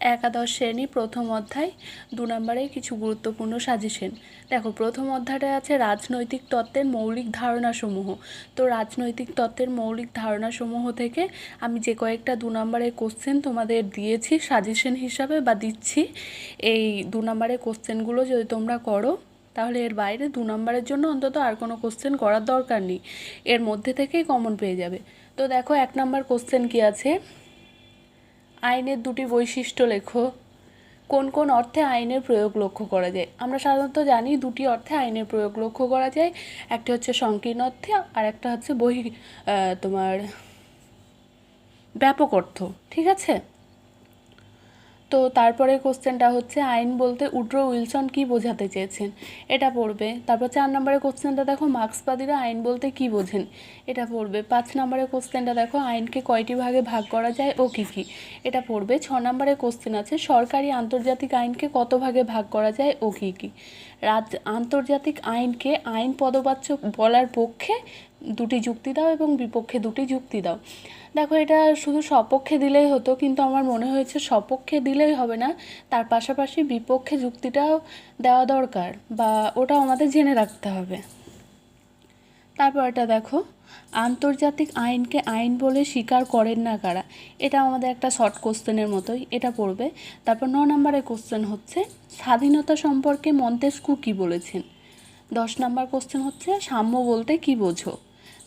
একাদশ শ্রেণি, প্রথম অধ্যায়, দু নম্বরে কিছু গুরুত্বপূর্ণ সাজেশন। দেখো, প্রথম অধ্যায়টা আছে রাজনৈতিক তত্ত্বের মৌলিক ধারণাসমূহ। তো রাজনৈতিক তত্ত্বের মৌলিক ধারণাসমূহ থেকে আমি যে কয়েকটা দু নম্বরের কোশ্চেন তোমাদের দিয়েছি সাজেশন হিসাবে বা দিচ্ছি, এই দু নম্বরের কোশ্চেনগুলো যদি তোমরা করো, তাহলে এর বাইরে দু নম্বরের জন্য অন্তত আর কোনো কোশ্চেন করার দরকার নেই। এর মধ্যে থেকেই কমন পেয়ে যাবে। তো দেখো, এক নম্বর কোশ্চেন কী আছে? আইনের দুটি বৈশিষ্ট্য লেখো। কোন কোন অর্থে আইনের প্রয়োগ লক্ষ্য করা যায়? আমরা সাধারণত জানি দুটি অর্থে আইনের প্রয়োগ লক্ষ্য করা যায়। একটি হচ্ছে সংকীর্ণ অর্থে আর একটা হচ্ছে বহি তোমার ব্যাপক অর্থ। ঠিক আছে? তো তারপরে কোশ্চেনটা হচ্ছে, আইন বলতে উড্রো উইলসন কি বোঝাতে চেয়েছেন? এটা পড়বে। তারপর চার নম্বরের কোশ্চেনটা দেখো, মার্ক্সবাদীরা আইন বলতে কি বোঝেন? এটা পড়বে। পাঁচ নম্বরের কোশ্চেনটা দেখো, আইনকে কয়টি ভাগে ভাগ করা যায় ও কী কী? এটা পড়বে। ছ নম্বরের কোশ্চেন আছে, সরকারি আন্তর্জাতিক আইনকে কত ভাগে ভাগ করা যায় ও কী কী? রাজ, আন্তর্জাতিক আইনকে আইন পদবাচ্য বলার পক্ষে দুটি যুক্তি দাও এবং বিপক্ষে দুটি যুক্তি দাও। দেখো, এটা শুধু সপক্ষে দিলেই হতো, কিন্তু আমার মনে হয়েছে সপক্ষে দিলেই হবে না। তার পাশাপাশি বিপক্ষে যুক্তিটাও দেওয়া দরকার বা ওটাও আমাদের জেনে রাখতে হবে। তারপর এটা দেখো, আন্তর্জাতিক আইনকে আইন বলে স্বীকার করেন না কারা? এটা আমাদের একটা শর্ট কোশ্চেনের মতোই, এটা পড়বে। তারপর ন নম্বরের কোশ্চেন হচ্ছে, স্বাধীনতা সম্পর্কে মন্তেস্কু কী বলেছেন? দশ নম্বর কোশ্চেন হচ্ছে, সাম্য বলতে কী বোঝো?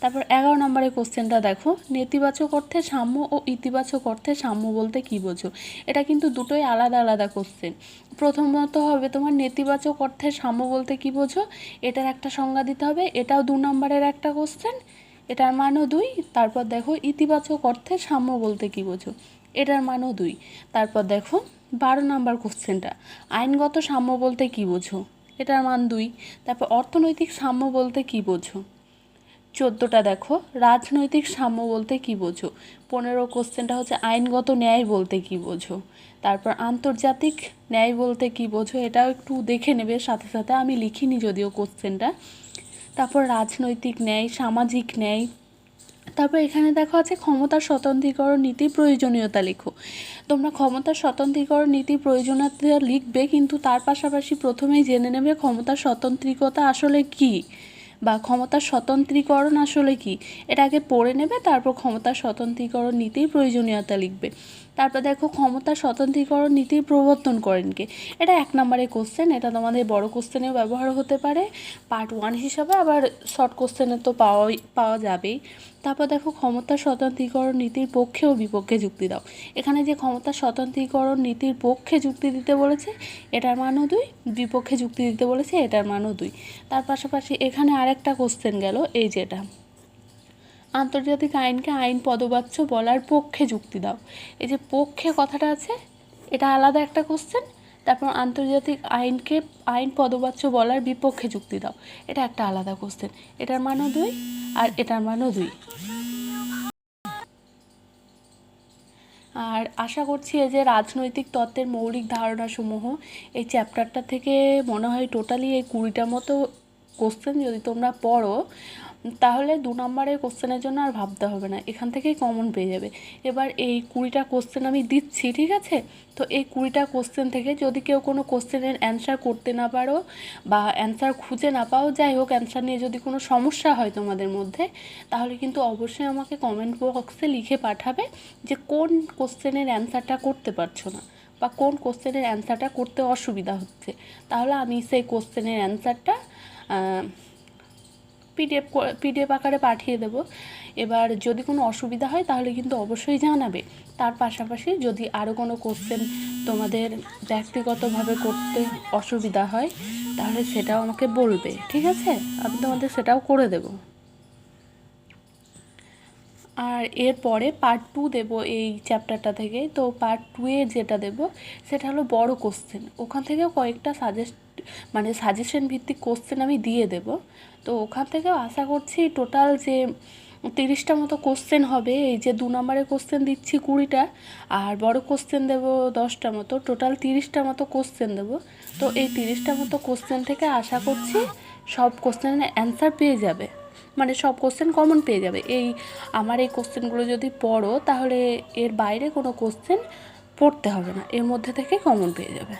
তারপর এগারো নম্বরের কোশ্চেনটা দেখো, নেতিবাচক অর্থে সাম্য ও ইতিবাচক অর্থে সাম্য বলতে কী বোঝো? এটা কিন্তু দুটোই আলাদা আলাদা কোশ্চেন। প্রথমত হবে তোমার নেতিবাচক অর্থে সাম্য বলতে কী বোঝো? এটার একটা সংজ্ঞা দিতে হবে, এটাও দু নম্বরের একটা কোশ্চেন, এটার মানও দুই, তারপর দেখো ইতিবাচক অর্থে সাম্য বলতে কী বোঝো? এটার মানও দুই। তারপর দেখো বারো নম্বর কোশ্চেনটা, আইনগত সাম্য বলতে কী বোঝো? এটার মান দুই। তারপর অর্থনৈতিক সাম্য বলতে কী বোঝো? চোদ্দোটা দেখো। রাজনৈতিক সাম্য বলতে কী বোঝো? পনেরো কোশ্চেনটা হচ্ছে আইনগত ন্যায় বলতে কী বোঝো? তারপর আন্তর্জাতিক ন্যায় বলতে কী বোঝো? এটাও একটু দেখে নেবে, সাথে সাথে আমি লিখিনি যদিও কোশ্চেনটা। তারপর রাজনৈতিক ন্যায়, সামাজিক ন্যায়। তারপর এখানে দেখো আছে ক্ষমতার স্বতন্ত্রীকরণ নীতি প্রয়োজনীয়তা লেখো। তোমরা ক্ষমতার স্বতন্ত্রীকরণ নীতি প্রয়োজনীয়তা লিখবে, কিন্তু তার পাশাপাশি প্রথমেই জেনে নেবে ক্ষমতার স্বতন্ত্রিকতা আসলে কী। বা ক্ষমতার স্বতন্ত্রীকরণ আসলে কি? এটা আগে পড়ে নেবে, তারপর ক্ষমতার স্বতন্ত্রীকরণ নীতির প্রয়োজনীয়তা লিখবে। তারপর দেখো ক্ষমতা স্বতন্ত্রীকরণ নীতির প্রবর্তন করেন কে? এটা এক নম্বরের কোশ্চেন এটা তোমাদের বড় কোশ্চেনেও ব্যবহার হতে পারে। পার্ট ওয়ান হিসাবে আবার শর্ট কোশ্চেনে তো পাওয়াই, পাওয়া যাবেই। তারপর দেখো ক্ষমতা স্বতন্ত্রীকরণ নীতির পক্ষে ও বিপক্ষে যুক্তি দাও। এখানে যে ক্ষমতা স্বতন্ত্রীকরণ নীতির পক্ষে যুক্তি দিতে বলেছে, এটার মানও দুই, বিপক্ষে যুক্তি দিতে বলেছে, এটার মানও দুই। তার পাশাপাশি এখানে আরেকটা কোশ্চেন গেল, এই যেটা আন্তর্জাতিক আইনকে আইন পদবাচ্য বলার পক্ষে যুক্তি দাও। এই যে পক্ষে কথাটা আছে, এটা আলাদা একটা কোশ্চেন তারপর আন্তর্জাতিক আইনকে আইন পদবাচ্য বলার বিপক্ষে যুক্তি দাও। এটা একটা আলাদা কোশ্চেন এটার মানও দুই আর এটার মানও দুই। আর আশা করছি এই যে রাজনৈতিক তত্ত্বের মৌলিক ধারণাসমূহ, এই চ্যাপ্টারটা থেকে মনে হয় টোটালি এই কুড়িটা মতো কোশ্চেন যদি তোমরা পড়ো, তাহলে দু নম্বরের কোশ্চেনের জন্য আর ভাবতে হবে না, এখান থেকেই কমন পেয়ে যাবে। এবার এই কুড়িটা কোশ্চেন আমি দিচ্ছি, ঠিক আছে? তো এই কুড়িটা কোশ্চেন থেকে যদি কেউ কোনো কোশ্চেনের অ্যান্সার করতে না পারো বা অ্যান্সার খুঁজে না পাও, যাই হোক অ্যান্সার নিয়ে যদি কোনো সমস্যা হয় তোমাদের মধ্যে, তাহলে কিন্তু অবশ্যই আমাকে কমেন্ট বক্সে লিখে পাঠাবে যে কোন কোশ্চেনের অ্যান্সারটা করতে পারছ না বা কোন কোশ্চেনের অ্যান্সারটা করতে অসুবিধা হচ্ছে। তাহলে আমি সেই কোশ্চেনের অ্যান্সারটা পিডিএফ পিডিএফ আকারে পাঠিয়ে দেবো। এবার যদি কোনো অসুবিধা হয় তাহলে কিন্তু অবশ্যই জানাবে। তার পাশাপাশি যদি আরও কোনো কোশ্চেন তোমাদের ব্যক্তিগতভাবে করতে অসুবিধা হয়, তাহলে সেটাও আমাকে বলবে, ঠিক আছে? আমি তোমাদের সেটাও করে দেবো। আর এরপরে পার্ট টু দেবো এই চ্যাপ্টারটা থেকে। তো পার্ট টুয়ে যেটা দেব, সেটা হলো বড় কোশ্চেন ওখান থেকেও কয়েকটা সাজেস্ট মানে সাজেশন ভিত্তিক কোশ্চেন আমি দিয়ে দেব। তো ওখান থেকেও আশা করছি টোটাল যে তিরিশটা মতো কোশ্চেন হবে, এই যে দু নম্বরের কোশ্চেন দিচ্ছি কুড়িটা, আর বড় কোশ্চেন দেব দশটা মতো টোটাল তিরিশটা মতো কোশ্চেন দেবো। তো এই তিরিশটা মতো কোশ্চেন থেকে আশা করছি সব কোশ্চেনের অ্যান্সার পেয়ে যাবে। মানে সব কোশ্চেন কমন পেয়ে যাবে। এই আমার এই কোশ্চেনগুলো যদি পড়ো, তাহলে এর বাইরে কোনো কোশ্চেন পড়তে হবে না। এর মধ্যে থেকে কমন পেয়ে যাবে।